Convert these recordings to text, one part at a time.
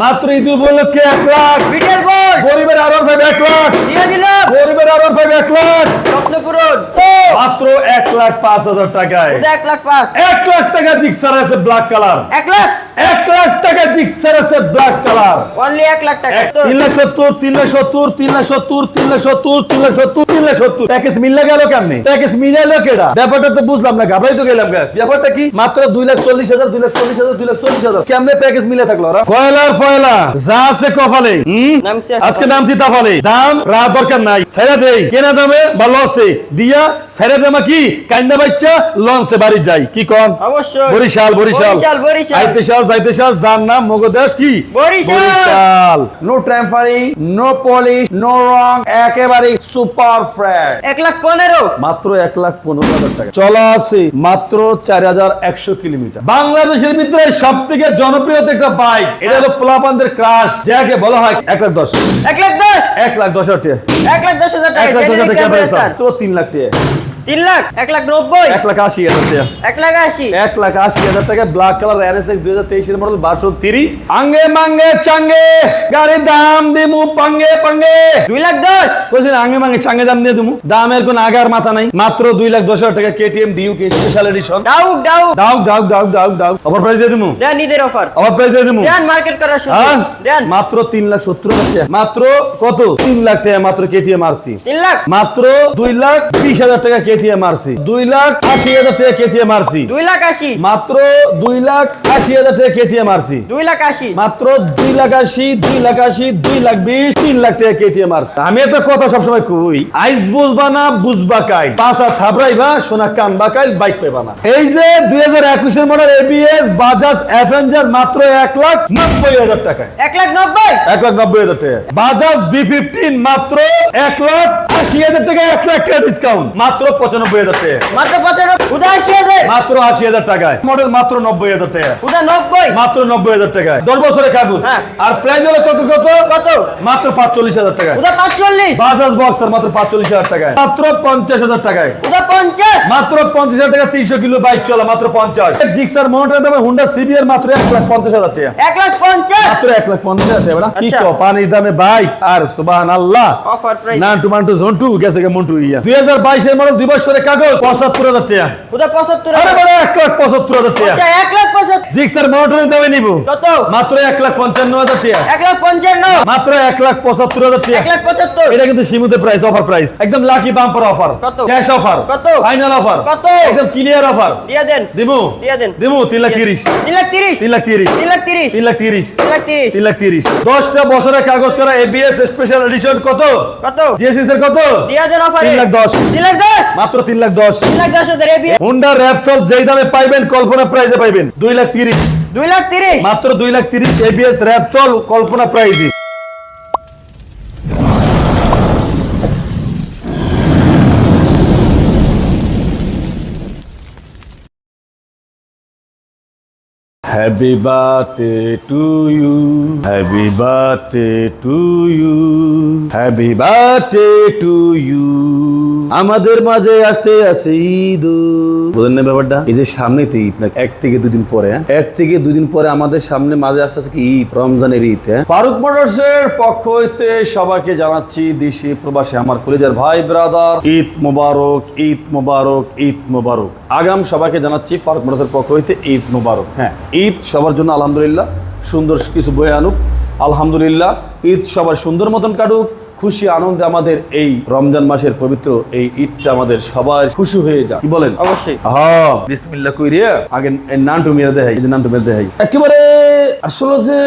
মাত্র ঈদ উপলক্ষে এক লাখ। গরিবের আরও এক লাখ। দিয়ে দিলাম। গরিবের আরও এক লাখ। স্বপ্ন পূরণ। মাত্র এক লাখ পাঁচ হাজার টাকায়। এক লাখ পাঁচ। এক লাখ টাকা জিক্সার আছে ব্ল্যাক কালার। এক লাখ? এক লাখ টাকা জিক্সার আছে ব্ল্যাক কালার। অনলি এক লাখ টাকা। তিন লাখ সত্তর তিন লাখ সত্তর তিন লাখ সত্তর তিন লাখ সত্তর তিন লাখ সত্তর তিন লাখ সত্তর। প্যাকেজ মিললে গেল কেমনি? প্যাকেজ মিলাইলো কেডা? ব্যাপারটা তো বুঝলাম না ঘাবড়াই তো গেলাম। ব্যাপারটা কি? মাত্র দুই লাখ চল্লিশ হাজার দুই লাখ চল্লিশ হাজার দুই লাখ চল্লিশ হাজার। কেমনে প্যাকেজ মিলে থাকল ওরা কয়লার পয়লা যা আছে কপালে আজকে নাম সীতাফলে দাম রা দরকার নাই। ছেড়ে দেই। কেনা দামে বা লসে দিয়া ছেড়ে দেমা কি? কান্দা বাচ্চা লঞ্চে বাড়ি যাই। কি কন? অবশ্যই। বরিশাল বরিশাল। বরিশাল বরিশাল। আইতেশাল যাইতেশাল যার নাম মগদেশ কি? Barishal. No tampering no polish no রং একেবারে সুপার ফ্রেশ এক লাখ পনেরো। মাত্র এক লাখ পনেরো হাজার টাকা। চলা আছে মাত্র চার হাজার একশো কিলোমিটার। বাংলাদেশের ভিতরে সব থেকে জনপ্রিয় একটা বাইক এটা হলো পোলাপানদের ক্রাশ যাকে বলা হয় এক লাখ দশ। এক লাখ দশ। এক লাখ দশ হাজার টাকা এক লাখ দশ হাজার এক টাকা তিন লাখ টাকা তিন লাখ? এক লাখ নব্বই? এক লাখ আশি হাজার টাকা। এক লাখ আশি? এক লাখ আশি হাজার টাকা ব্ল্যাক কালার এনএসএক্স দুই হাজার তেইশের মডেল বারোশো তিরি আঙ্গে মাঙ্গে চাঙ্গে গাড়ির দাম দিমু পাঙ্গে পাঙ্গে। দুই লাখ দশ? বলছেন আঙ্গে মাঙ্গে চাঙ্গে দাম দিয়ে দিমু। দামের কোন আগার মাথা নাই মাত্র দুই লাখ দশ হাজার টাকা KTM Duke special edition ডাউক ডাউক দাও দাও দাও দাও দাও অফার প্রাইস দিয়ে দিমু? দেন ঈদের অফার অফার প্রাইস দিয়ে দিমু? দেন মার্কেট করার সুযোগ। হ্যাঁ? দেন। মাত্র তিন লাখ সত্তর হাজার টাকা। মাত্র কত? তিন লাখ টাকা মাত্র কেটিএম আরসি তিন লাখ? মাত্র দুই লাখ বিশ হাজার টাকা কেটিএম আরসি দুই লাখ আশি হাজার টাকা কেটিএম আরসি দুই লাখ আশি? মাত্র দুই লাখ আশি হাজার টাকা কেটিএম আরসি দুই লাখ আশি? মাত্র দুই লাখ আশি দুই লাখ আশি দুই লাখ বিশ তিন লাখ টাকা কেটিএম আরসি আমি একটা কথা সবসময় কই আইস বুঝবা না বুঝবা কাই পাঁচা থাবড়াইবা সোনা কান বা কাইল বাইক পেবা না। এই যে দুই হাজার একুশের মডেল এবিএস বাজাজ অ্যাভেঞ্জার মাত্র এক লাখ নব্বই হাজার টাকায়। এক লাখ নব্বই? এক লাখ নব্বই হাজার টাকা বাজাজ বি ফিফটিন মাত্র এক লাখ আশি হাজার টাকা এক লাখ টাকা ডিসকাউন্ট মাত্র পঁচানব্বই হাজার টাকা। মাত্র পঁচানব্বই মাত্র আশি হাজার টাকায়। মডেল মাত্র নব্বই হাজার টাকা। নব্বই। মাত্র নব্বই হাজার টাকায়। দশ বছরের কাগজ। হ্যাঁ। আর প্রাইস হলো কত কত? কত? মাত্র পাঁচচল্লিশ হাজার টাকায়। উদা পাঁচচল্লিশ। বাজাজ বক্সার মাত্র পাঁচচল্লিশ হাজার টাকায়। মাত্র পঞ্চাশ হাজার টাকায়। পঞ্চাশ। মাত্র পঞ্চাশ হাজার টাকা তিনশো কিলো বাইক চলা মাত্র পঞ্চাশ। জিক্সার মোটরের দামে হুন্ডা সিবিআর মাত্র এক লাখ পঞ্চাশ হাজার টাকা। এক লাখ পঞ্চাশ। মাত্র এক লাখ পঞ্চাশ হাজার টাকা কি আচ্ছা। পানির দামে বাইক? আর সুবাহান আল্লাহ অফার প্রাইস নান্টু মান্টু জন্টু গেছে মন্টু ইয়া। দুই হাজার বাইশের মডেল দুই বছরের কাগজ? পঁচাত্তর হাজার টাকা। উদা পঁচাত্তর আরে বড় এক লাখ পঁচাত্তর হাজার টাকা। আচ্ছা এক লাখ পঁচাত্তর। জিক্সার মোটরের দামে নিব। কত মাত্র এক লাখ পঞ্চান্ন হাজার টাকা। এক লাখ পঞ্চান্ন। মাত্র এক লাখ পঁচাত্তর হাজার টাকা। এক লাখ পঁচাত্তর। এটা কিন্তু সীমিত প্রাইস অফার প্রাইস একদম লাকি বাম্পার অফার কত? ক্যাশ অফার কত? ফাইনাল অফার কত? একদম ক্লিয়ার অফার দিয়ে দেন। দিমু দিয়ে দেন। দিমু তিন লাখ তিরিশ। তিন লাখ তিরিশ। তিন লাখ তিরিশ। তিন লাখ তিরিশ। তিন লাখ তিরিশ। তিন লাখ তিরিশ। তিন লাখ তিরিশ। দশটা বছরের কাগজ করা এবিএস স্পেশাল এডিশন কত? কত? জিএসএস এর কত? দিয়ে দেন অফার তিন লাখ দশ। তিন লাখ দশ। মাত্র তিন লাখ দশ। তিন লাখ দশ হাজার হোন্ডা র্যাপসল যেই দামে পাইবেন কল্পনা প্রাইজে পাইবেন। দুই লাখ তিরিশ। দুই লাখ তিরিশ। মাত্র দুই লাখ তিরিশ এবিএস র্যাপসল কল্পনা প্রাইজে Happy birthday to you. Happy birthday to you. Happy birthday to you. আমাদের মাঝে আসতে আসে ঈদ বলেন না ব্যাপারটা এই যে সামনে তো ঈদ, না, এক থেকে দুদিন পরে হ্যাঁ? এক থেকে দুদিন পরে আমাদের সামনে মাঝে আসতে আছে কি ঈদ, রমজানের ঈদ হ্যাঁ ফারুক মোটরসের পক্ষ হইতে সবাইকে জানাচ্ছি দেশি প্রবাসী আমার কলেজের ভাই ব্রাদার ঈদ মোবারক ঈদ মোবারক ঈদ মোবারক আগাম সবাইকে জানাচ্ছি ফারুক মোটরসের পক্ষ হইতে ঈদ মোবারক হ্যাঁ ঈদ সবার জন্য আলহামদুলিল্লাহ সুন্দর কিছু বয়ে আনুক। আলহামদুলিল্লাহ ঈদ সবার সুন্দর মতন কাটুক। খুশি আনন্দে আমাদের এই রমজান মাসের পবিত্র এই ঈদটা আমাদের সবাই খুশি হয়ে যাক। কি বলেন? অবশ্যই। হ্যাঁ বিসমিল্লাহ কইরিয়া আগে নানটু মেরে দেখাই নানটু মেরে দেখাই। একেবারে আসলে যে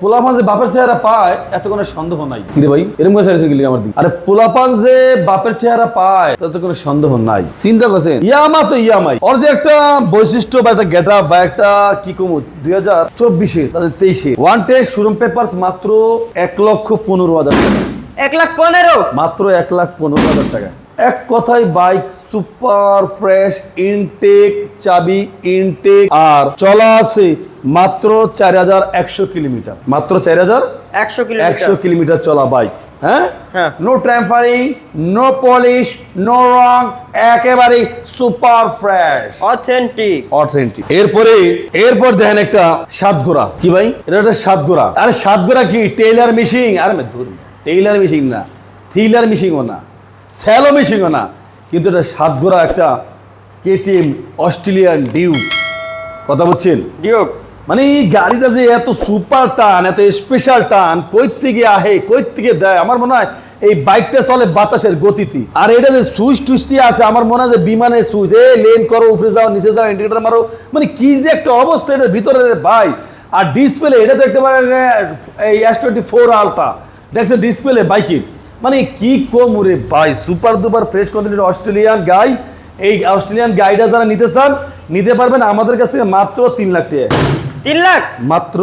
পোলাপান যে বাপের চেহারা পায় এত কোনো সন্দেহ নাই। কিরে ভাই এরকম করে সাইছে গেলি আমার দিকে। আরে পোলাপান যে বাপের চেহারা পায় তাতে কোনো সন্দেহ নাই। চিন্তা করছেন? ইয়ামা তো ইয়ামাই। ওর যে একটা বৈশিষ্ট্য বা একটা গেট বা একটা কি কমু দুই হাজার চব্বিশে তাদের তেইশে। ওয়ান টেস্ট শোরুম পেপার মাত্র এক লক্ষ পনেরো হাজার টাকা। এক লাখ পনেরো? মাত্র এক লাখ পনেরো হাজার টাকা। এক কথায় বাইক সুপার ফ্রেশ ইনটেক চাবি ইনটেক আর চলা আছে মাত্র চার হাজার একশো কিলোমিটার। মাত্র চার হাজার একশো একশো কিলোমিটার। চলা বাইক হ্যাঁ। No tampering no polish no রং একেবারে সুপার ফ্রেশ অথেন্টিক অথেন্টিক এরপরে এরপর দেখেন একটা সাতগোড়া। কি ভাই? এটা একটা সাতগোড়া। আরে সাতগোড়া কি? টেইলার মেশিন আরে টেইলার মেশিন না। থ্রিলার মেশিনও না। স্যালো মেশিনও না কিন্তু এটা সাতগোড়া একটা কেটিএম অস্ট্রেলিয়ান ডিউ। কথা বলছেন? ডিউক মানে এই গাড়িটা যে এত সুপার টান এত স্পেশাল টান কই থেকে আহে কই থেকে দেয় আমার মনে হয় এই বাইকটা চলে বাতাসের গতিতে। আর এটা যে সুইচ টুইচটি আছে আমার মনে হয় যে বিমানের সুইচ এ লেন করো উপরে যাও নিচে যাও ইন্ডিকেটার মারো মানে কি যে একটা অবস্থা এটার ভিতরে ভাই। আর ডিসপ্লে এটা তো একেবারে এই এস টোয়েন্টি ফোর আলটা দেখছেন ডিসপ্লে বাইকের? মানে কি কম রে ভাই সুপার দুপার ফ্রেশ কন্ডিশন অস্ট্রেলিয়ান গাই এই অস্ট্রেলিয়ান গাইটা যারা নিতে চান নিতে পারবেন আমাদের কাছ থেকে মাত্র তিন লাখ টাকা। তিন লাখ? মাত্র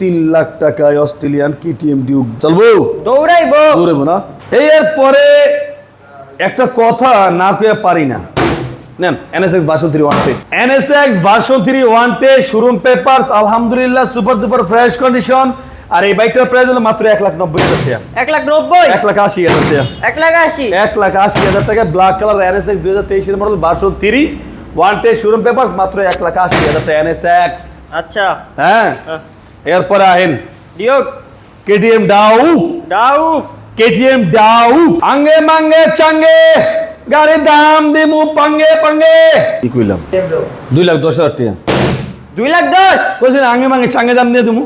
তিন লাখ টাকায় অস্ট্রেলিয়ান কেটিএম ডিউক চলবো? দৌড়াইবো। দৌড়েবো না। এই এর পরে একটা কথা না কয়ে পারি না। নেন NSX version three one test NSX version three one test showroom papers আলহামদুলিল্লাহ সুপার দুপার ফ্রেশ কন্ডিশন আর এই বাইকটার প্রাইস হলো মাত্র এক লাখ নব্বই হাজার টাকা। এক লাখ নব্বই? এক লাখ আশি হাজার টাকা। এক লাখ আশি? এক লাখ আশি হাজার টাকা ব্ল্যাক কালার এনএসএক্স দুই হাজার তেইশের model version three one test showroom papers মাত্র এক লাখ আশি হাজার টাকা এনএসএক্স আচ্ছা। হ্যাঁ? হ্যাঁ। এরপরে আহেন। ডিউক কেটিএম ডাউ। Duke KTM Dow. আঙ্গে মাঙ্গে চাঙ্গে গাড়ির দাম দিমু পাঙ্গে পাঙ্গে। কি কইলাম? দুই লাখ দশ হাজার টাকা। দুই লাখ দশ? কইছেন আঙ্গে মাঙ্গে চাঙ্গে দাম দিয়ে দিমু।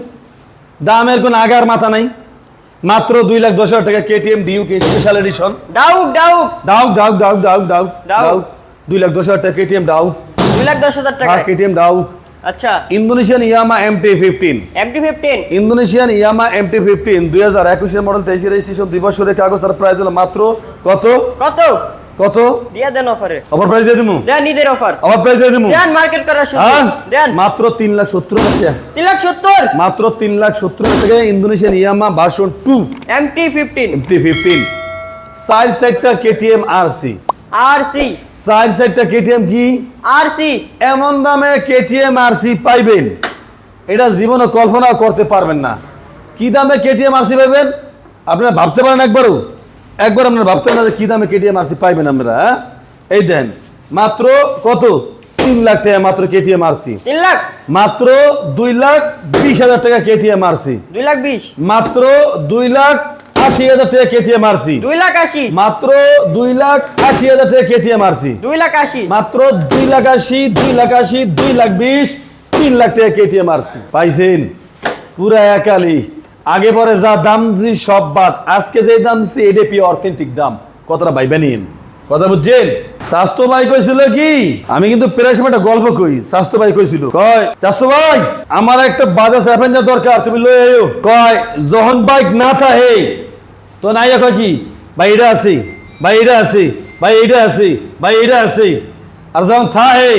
দামের কোন আগার মাথা নাই। মাত্র দুই লাখ দশ হাজার টাকা KTM special edition Duke Duke. Dow ডাউ ডাউ ডাউ ডাউ ডাউ। ডাউ দুই লাখ দশ হাজার টাকা কেটিএম ডাউ দুই লাখ দশ হাজার টাকা কেটিএম ডাউ আচ্ছা। Indonesian Yamaha MT fifteen MT fifteen Indonesian Yamaha MT fifteen দুই হাজার একুশের মডেল তেইশে রেজিস্ট্রেশন দুই বছরের কাগজ তার প্রাইস হলো মাত্র কত? কত? কত? দিয়া দেন অফারে অফার প্রাইস দিয়ে দিমু? দেন ঈদের অফার অফার প্রাইস দিয়ে দিমু? দেন মার্কেট করার সুযোগ। হ্যাঁ? দেন। মাত্র তিন লাখ সত্তর হাজার টাকা। তিন লাখ সত্তর? মাত্র তিন লাখ সত্তর হাজার টাকা Indonesian Yamaha version two MT fifteen MT fifteen side সাইডটা KTM R C R C side সাইডটা কেটিএম কি? আর সি এমন দামে কেটিএম আর সি পাইবেন। এটা জীবনে কল্পনা করতে পারবেন না। কি দামে কেটিএম আর সি পাইবেন? আপনারা ভাবতে পারেন একবারও। একবার আপনারা ভাবতে না যে কি দামে কেটিএম আর সি পাইবেন আপনারা হ্যাঁ? এই দেন মাত্র কত? তিন লাখ টাকা মাত্র কেটিএম আর সি তিন লাখ? মাত্র দুই লাখ বিশ হাজার টাকা কেটিএম আর সি দুই লাখ বিশ? মাত্র দুই লাখ আশি হাজার টাকা কেটিএম আর সি দুই লাখ আশি? মাত্র দুই লাখ আশি হাজার টাকা কেটিএম আর সি দুই লাখ আশি? মাত্র দুই লাখ আশি দুই লাখ আশি দুই লাখ বিশ তিন লাখ টাকা কেটিএম আরসি পাইছেন? পুরা একালি। আগে পরে যা দাম দিছি সব বাদ। আজকে যে দাম দিছি এটা অথেন্টিক দাম। কতটা ভাইবা নিন। কথা বুঝছেন? স্বাস্থ্য ভাই কইছিল কি? আমি কিন্তু প্রায় সময় একটা গল্প কই। স্বাস্থ্য ভাই কইছিল, কয়, স্বাস্থ্য ভাই, আমার একটা বাজাজ অ্যাভেঞ্জার দরকার, তুমি লয়ে আইও। কয়, যখন বাইক না থাকে তো নাই কয় কি, ভাই, এটা আছে, ভাই, এটা আছে, ভাই, এটা আছে, ভাই, এটা আছে। আর যখন থাহে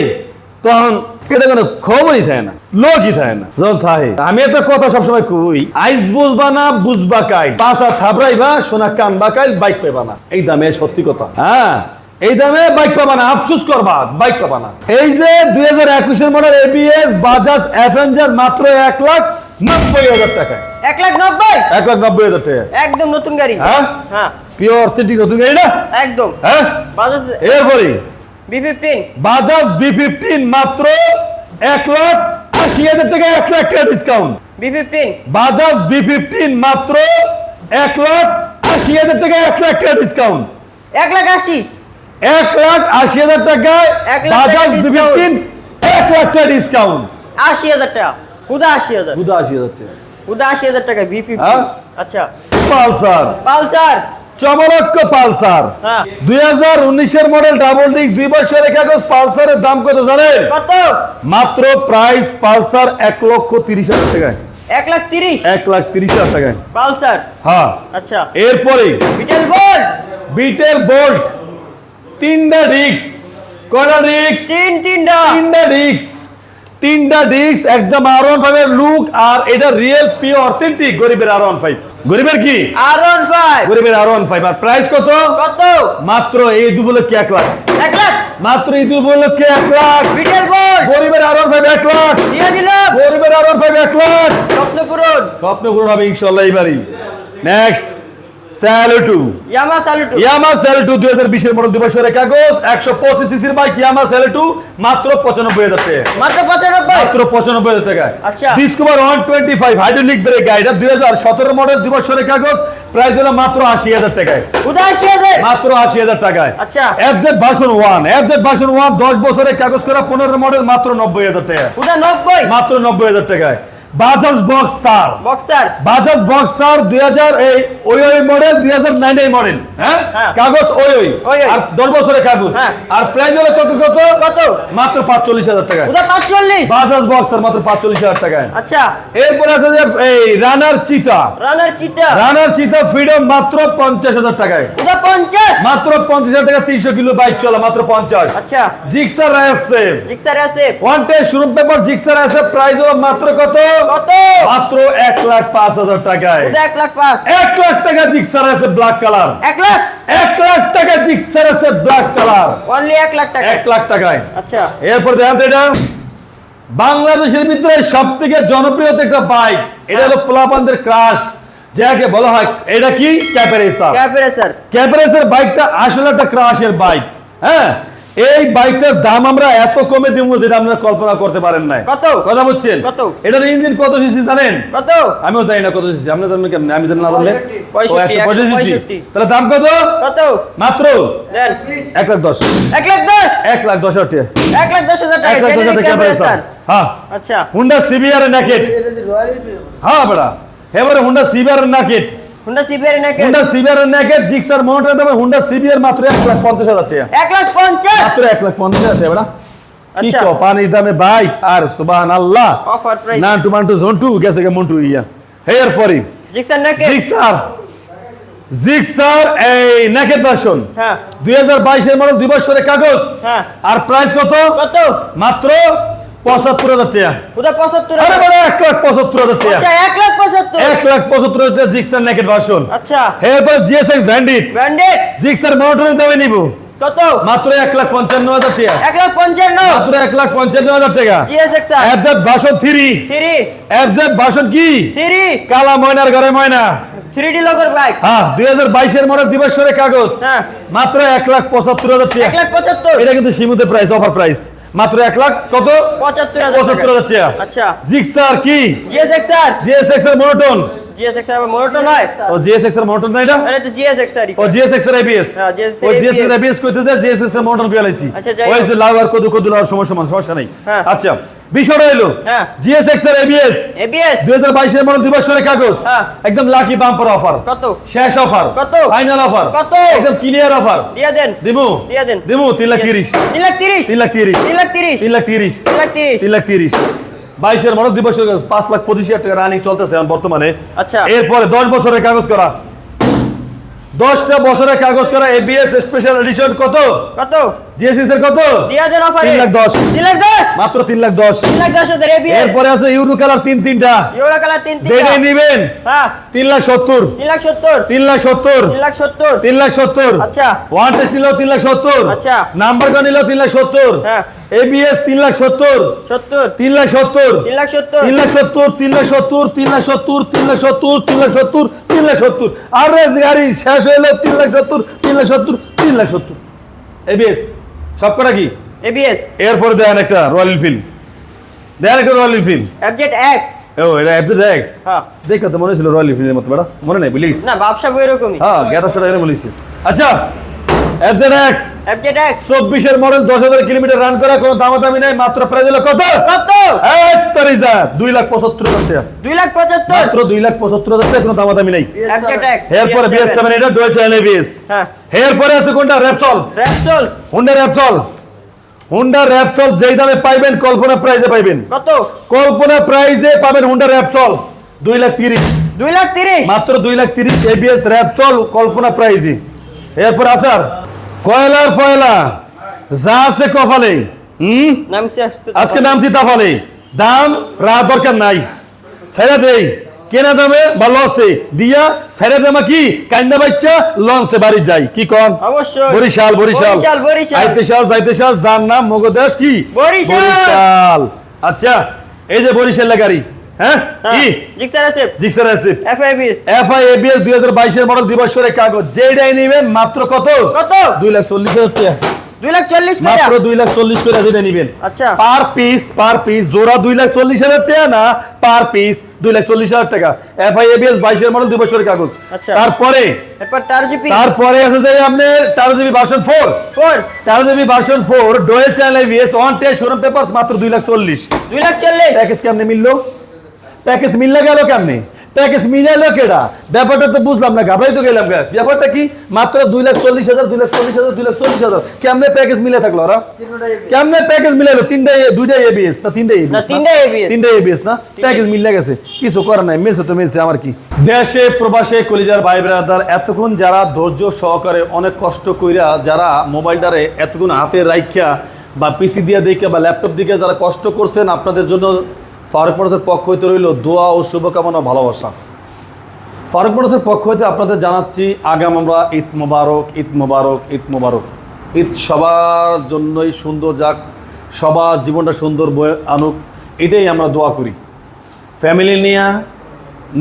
তখন এটা কোনো খবরই থাকে না। লোকই থাকে না? যখন থাহে আমি একটা কথা সবসময় কই আইস বুঝবা না বুঝবা কাই পাঁচা থাবড়াইবা সোনা কান বা কাইল বাইক পাইবা না। এই দামে সত্যি কথা। হ্যাঁ এই দামে বাইক পাবা না আফসোস করবা বাইক পাবা না। এই যে দুই হাজার একুশের মডেল এবিএস বাজাজ অ্যাভেঞ্জার মাত্র এক লাখ নব্বই হাজার টাকায়। এক লাখ নব্বই? এক লাখ নব্বই হাজার টাকা একদম নতুন গাড়ি। হ্যাঁ? হ্যাঁ। পিওর অথেন্টিক নতুন গাড়ি না? একদম। হ্যাঁ? বাজাজ এরপরে V fifteen Bajaj V fifteen মাত্র এক লাখ আশি হাজার টাকা এক লাখ টাকা ডিসকাউন্ট বাজাজ বি ফিফটিন মাত্র এক লাখ আশি হাজার টাকা এক লাখ টাকা ডিসকাউন্ট এক লাখ আশি। এক লাখ আশি হাজার টাকায় বাজাজ বি ফিফটিন এক লাখ টাকা ডিসকাউন্ট আশি হাজার টাকা। হুদা আশি হাজার। বুধ আশি হাজার টাকা। হুদা আশি হাজার টাকা বি হ্যাঁ? ফিফটিন আচ্ছা। পালসার। পালসার। চমরক্ষ পালসার। হ্যাঁ। দুই হাজার উনিশের মডেল ডাবল ডিস্ক দুই বছরের কাগজ পালসারের দাম কত জানেন? কত? মাত্র প্রাইস পালসার এক লক্ষ তিরিশ হাজার টাকায়। এক লাখ তিরিশ? এক লাখ তিরিশ হাজার টাকায়। পালসার? হ্যাঁ। আচ্ছা। এরপরে বিটেল বোল্ট তিনটা ডিস্ক কয়টা ডিস্ক তিন তিনটা। তিনটা ডিস্ক তিনটা ডিস্ক একদম আর ওয়ান ফাইভ এর লুক আর এটা রিয়েল পিওর অথেন্টিক গরিবের আর ওয়ান ফাইভ গরিবের কি? আর ওয়ান ফাইভ গরিবের আর ওয়ান ফাইভ আর প্রাইস কত? কত? মাত্র এই দু উপলক্ষে এক লাখ। এক লাখ? মাত্র এই দু উপলক্ষে এক লাখ। বিটেল গোল্ড গরিবের আর ওয়ান ফাইভ এক লাখ। দিয়ে দিলাম। গরিবের আর ওয়ান ফাইভ এক লাখ। স্বপ্ন পূরণ। স্বপ্ন পূরণ হবে ইনশাল্লাহ এইবারই। Next Saluto. ইয়ামা কাগজ 125 সিসির মাত্র মাত্র মডেল মাত্র টাকায়। টাকায়। আচ্ছা। বছরের কাগজ মডেল মাত্র নব্বই হাজার টাকায়। Bajaj Boxer Boxer Bajaj Boxer দুই হাজার এই ওই ওই মডেল দুই হাজার নাইন এই মডেল হ্যাঁ? হ্যাঁ। কাগজ ওই ওই। আর দশ বছরের কাগজ। হ্যাঁ। আর প্রাইস হলো কত কত? কত? মাত্র পাঁচচল্লিশ হাজার টাকা উদা পাঁচচল্লিশ? বাজাজ বক্সার মাত্র পাঁচচল্লিশ হাজার টাকায়। আচ্ছা। এরপরে আছে যে এই রানার চিতা। রানার চিতা। রানার চিতা ফ্রিডম মাত্র পঞ্চাশ হাজার টাকায়। উদা পঞ্চাশ? মাত্র পঞ্চাশ হাজার টাকা তিনশো কিলো বাইক চলে মাত্র পঞ্চাশ। আচ্ছা। জিক্সার আছে জিক্সার আছে one test showroom paper Gixxer আছে প্রাইস হলো মাত্র কত? কত? মাত্র এক লাখ পাঁচ হাজার টাকায়। এক লাখ পাঁচ? এক লাখ টাকা জিক্সার আছে ব্ল্যাক কালার এক লাখ? এক লাখ টাকা জিক্সার আছে ব্ল্যাক কালার অনলি এক লাখ টাকা। এক লাখ টাকায়। আচ্ছা। এরপর দেখেন তো এটা। বাংলাদেশের ভিতরে সব থেকে জনপ্রিয় একটা বাইক এটা হলো পোলাপানদের ক্রাশ যাকে বলা হয় এটা কি? ক্যাপারেসার ক্যাফেরে স্যার ক্যাপারেসার বাইকটা আসলে একটা ক্রাশের বাইক হ্যাঁ? এই বাইকটার দাম আমরা এত কমে দিব যেটা আপনারা কল্পনা করতে পারেন না কত? কথা বলছেন কত? এটার ইঞ্জিন কত সিসি জানেন? কত? আমিও জানি না কত সিসি। আপনি জানেন কেমন? আমি জানি না বললে। পঁয়ষট্টি, ও, 165 একশো cc পঁয়ষট্টি। তাহলে দাম কত? কত? মাত্র এক লাখ দশ। এক লাখ দশ? এক লাখ দশ হাজার টাকা। এক লাখ দশ হাজার টাকা। এক লাখ দশ হাজার হ্যাঁ। আচ্ছা। Honda CBR naked. হ্যাঁ বেড়া এবারে Honda CBR naked. Honda CBR নাকি? Honda CBR naked Gixxer motor দেবে। হুন্ডা সিবিআর মাত্র এক লাখ পঞ্চাশ হাজার টাকা। এক লাখ পঞ্চাশ? মাত্র এক লাখ পঞ্চাশ হাজার টাকা কি আচ্ছা। কো পানির দামে বাইক আর সুবাহান অফার প্রাইস না টু মান্টু জন্টু গেছে গে মন্টু ইয়া। হেয়ার পরে জিক্সার নাকি? জিক্সার জিক্সার এই নেকেট ভার্সন হ্যাঁ। দুই হাজার বাইশের মডেল দুই বছরের কাগজ। হ্যাঁ। আর প্রাইস কত? কত? মাত্র পঁচাত্তর হাজার টাকা। ওটা পঁচাত্তর আরে বড় এক লাখ পঁচাত্তর হাজার টাকা। আচ্ছা এক লাখ পঁচাত্তর। এক লাখ পঁচাত্তর হাজার টাকা জিক্সার নেকেট ভার্সন আচ্ছা। এরপর জিএসএক্স ব্যান্ডিট ব্র্যান্ডেড জিক্সার মোটরের দামে নিব। কত? মাত্র এক লাখ পঞ্চান্ন হাজার টাকা। এক লাখ পঞ্চান্ন। মাত্র এক লাখ পঞ্চান্ন হাজার টাকা। FZ version three three FZ version কি? থ্রি কালা ময়নার ঘরে ময়না। থ্রি ডি লগর বাইক হ্যাঁ দুই হাজার বাইশের বছরের কাগজ। হ্যাঁ। মাত্র এক লাখ পঁচাত্তর হাজার এক টাকা লাখ পঁচাত্তর। এটা কিন্তু সীমিত প্রাইস অফার প্রাইস মাত্র এক লাখ কত? পঁচাত্তর হাজার টাকা। আচ্ছা। জিক্সার কি? GSXR GSXR monotone GSX R motor নয় ও জিএসএক্স এর মোনোটন না এটা? আরে তো জিএসএক্স আর ও জিএসএক্স এর এবিএস হ্যাঁ, GSX এর জিএসএক্স এর ABS এবিএস জিএসএক্স এর মোনোটন ফেলাইছি আচ্ছা, ওই যে লাউ আর কদু কদু লাউ সমস্যা সমস্যা নাই। হ্যাঁ। আচ্ছা বিষয়টা হলো হ্যাঁ। জিএসএক্স এর এবিএস এবিএস দুই হাজার মডেল দুই বছরের কাগজ। একদম লাকি বাম্পার অফার কত? শেষ অফার কত? ফাইনাল অফার কত? একদম ক্লিয়ার অফার দিয়ে দেন। দিমু? দিয়ে দেন। দিমু তিন লাখ তিরিশ। তিন লাখ তিরিশ? তিন লাখ তিরিশ। তিন লাখ তিরিশ। তিন লাখ বাইশের মডেল দুই বছর পাঁচ লাখ পঁচিশ হাজার টাকা রানিং চলতেছে এখন বর্তমানে আচ্ছা। এরপরে দশ বছরের কাগজ করা দশটা বছরের কাগজ করা এবিএস স্পেশাল এডিশন কত কত জিএসএস এর কত তিন লাখ দশ তিন লাখ দশ মাত্র তিন লাখ দশ তিন লাখ দশ হাজার এরপরে আছে ইউরো কালার তিন তিনটা ইউরো কালার তিন যেটাই নিবেন হ্যাঁ তিন লাখ সত্তর তিন লাখ সত্তর তিন লাখ সত্তর তিন লাখ সত্তর তিন লাখ সত্তর আচ্ছা। ওয়ান টেস্ট নিলেও তিন লাখ সত্তর আচ্ছা। নাম্বার নিলেও তিন লাখ সত্তর হ্যাঁ। এবিএস তিন লাখ সত্তর সত্তর তিন লাখ সত্তর তিন লাখ সত্তর তিন লাখ সত্তর তিন লাখ সত্তর তিন লাখ সত্তর তিন লাখ সত্তর তিন লাখ সত্তর তিন লাখ সত্তর আর গাড়ি শেষ হইলে তিন লাখ সত্তর তিন লাখ সত্তর তিন লাখ সত্তর এবিএস সব কটা কি এবিএস এরপরে দেখেন একটা রয়্যাল এনফিল্ড দেখেন একটা রয়্যাল এনফিল্ড এফজেড এক্স ও এটা এফজেড এক্স হ্যাঁ দেখো তো মনে ছিল রয়্যাল এনফিল্ডের মতো বেড়া মনে নেই প্লিজ না ব্যবসা এরকমই হ্যাঁ আপ সেটা বলেছি আচ্ছা এক্স এফজেড এক্স চব্বিশের মডেল দশ হাজার কিলোমিটার রান করা কোনো দামাদামি নাই মাত্র প্রাইস হলো কত? কত? এই তারিজা, দুই লাখ পঁচাত্তর হাজার টাকা। দুই লাখ পঁচাত্তর? মাত্র দুই লাখ পঁচাত্তর হাজার টাকা কোনো দামাদামি নাই। এক্স এরপরে বিএস সেভেন এটা ডুয়েল চ্যানেল এবিএস হ্যাঁ। এরপরে আছে কোনটা? Repsol Repsol Honda Repsol Honda Repsol যেই দামে পাইবেন কল্পনা প্রাইজে পাইবেন। কত? কল্পনা প্রাইজে পাবেন হুন্ডা র্যাপসল দুই লাখ তিরিশ। দুই লাখ তিরিশ? মাত্র দুই লাখ তিরিশ এবিএস র্যাপসল কল্পনা প্রাইজে এরপর আসার কয়লার পয়লা? যা আছে কপালে। হুম? আজকে নামছি তাফালে। দাম রা দরকার নাই। ছেড়ে দেই। কেনা দামে বা লসে দিয়া ছেড়ে দামা কি? কান্দা বাচ্চা লঞ্চে বাড়ি যাই। কি কন? অবশ্যই। বরিশাল বরিশাল। বরিশাল বরিশাল। আইতেশাল যাইতেশাল যার নাম মগদেশ কি? বরিশাল। বরিশাল। আচ্ছা এই যে বরিশাল গাড়ি হ্যাঁ? কি? জিক্সার আছে Gixxer Asif. FI ABS. FI ABS দুই বাইশের মডেল দুই বছরের কাগজ। যেটাই নেবেন মাত্র কত? কত? দুই লাখ চল্লিশ হাজার টাকা। দুই লাখ চল্লিশ করে মাত্র দুই লাখ চল্লিশ করে যেটা নিবেন। আচ্ছা। পার পিস পার পিস জোড়া দুই লাখ চল্লিশ হাজার টাকা না পার পিস দুই লাখ চল্লিশ হাজার টাকা। এফআই এবিএস বাইশের মডেল দুই বছরের কাগজ। আচ্ছা। তারপরে? এরপর টার তারপরে আছে যে আপনার version version dual channel test showroom মাত্র দুই লাখ চল্লিশ। দুই লাখ চল্লিশ। প্যাকেজ কেমনে মিললো? প্যাকেজ মিললে গেল কেমনে? প্যাকেজ মিলালো কেডা? ব্যাপারটা তো বুঝলাম না ঘাবড়াই তো গেলাম ব্যাপারটা কি? মাত্র দুই লাখ চল্লিশ হাজার দুই লাখ চল্লিশ হাজার দুই লাখ চল্লিশ হাজার। কেমনে প্যাকেজ মিলে থাকল ওরা? কেমনে প্যাকেজ মিলালো? তিনটা দুইটা এবিএস না তিনটা এবিএস না, তিনটা এবিএস না? প্যাকেজ মিলে গেছে। কিছু করার নাই মেসে তো মেসে আমার কি? দেশে প্রবাসে কলিজার ভাই ব্রাদার এতক্ষণ যারা ধৈর্য সহকারে অনেক কষ্ট কইরা যারা মোবাইলটারে এতক্ষণ হাতে রাইখা বা পিসি দিয়ে দেখে বা ল্যাপটপ দিকে যারা কষ্ট করছেন আপনাদের জন্য ফারুক মোটরসের পক্ষ হইতে রইল দোয়া ও শুভকামনা ভালোবাসা। ফারুক মোটরসের পক্ষ হইতে আপনাদের জানাচ্ছি আগাম আমরা ঈদ মোবারক ঈদ মোবারক ঈদ মোবারক। ঈদ সবার জন্যই সুন্দর যাক, সবার জীবনটা সুন্দর বয়ে আনুক, এটাই আমরা দোয়া করি। ফ্যামিলি নিয়ে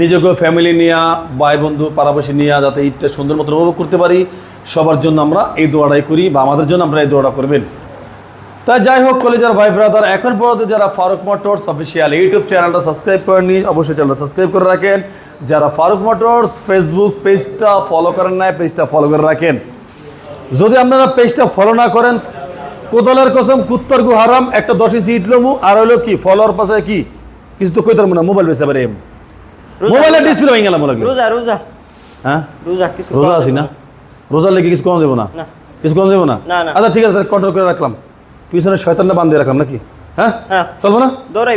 নিজেকে ফ্যামিলি নিয়ে ভাই বন্ধু পাড়াপাশি নিয়ে যাতে ঈদটা সুন্দর মতো উপভোগ করতে পারি, সবার জন্য আমরা এই দোয়াটাই করি বা আমাদের জন্য আমরা এই দোয়াটা করবেন। তাই যাই হোক কলেজের ভাই ব্রাদার এখন পর্যন্ত যারা ফারুক মোটরস অফিসিয়াল ইউটিউব চ্যানেলটা সাবস্ক্রাইব করেননি অবশ্যই চ্যানেলটা সাবস্ক্রাইব করে রাখেন। যারা ফারুক মোটরস ফেসবুক পেজটা ফলো করেন না পেজটা ফলো করে রাখেন। যদি আপনারা পেজটা ফলো না করেন কোদলের কসম কুত্তর গু হারাম একটা দশ ইঞ্চি ইটলমু আর হইল কি ফলোয়ার পাশে কি? কিছু তো কইতার না মোবাইল বেচতে পারে। রোজা, মোবাইলের রোজা। ডিসপ্লে ভেঙে গেলাম লাগল রোজা রোজা। হ্যাঁ? রোজা কিছু রোজা আছি না? রোজার লেগে কিছু কম দেবো না। কিছু কম দেবো না। আচ্ছা ঠিক আছে কন্ট্রোল করে রাখলাম। পিছনে শয়তানটা বান্ধিয়ে রাখলাম নাকি? হ্যাঁ? হ্যাঁ। চলবো না?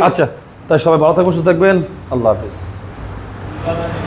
আচ্ছা তাই সবাই ভালো থাকবেন সুস্থ থাকবেন। আল্লাহ হাফিজ।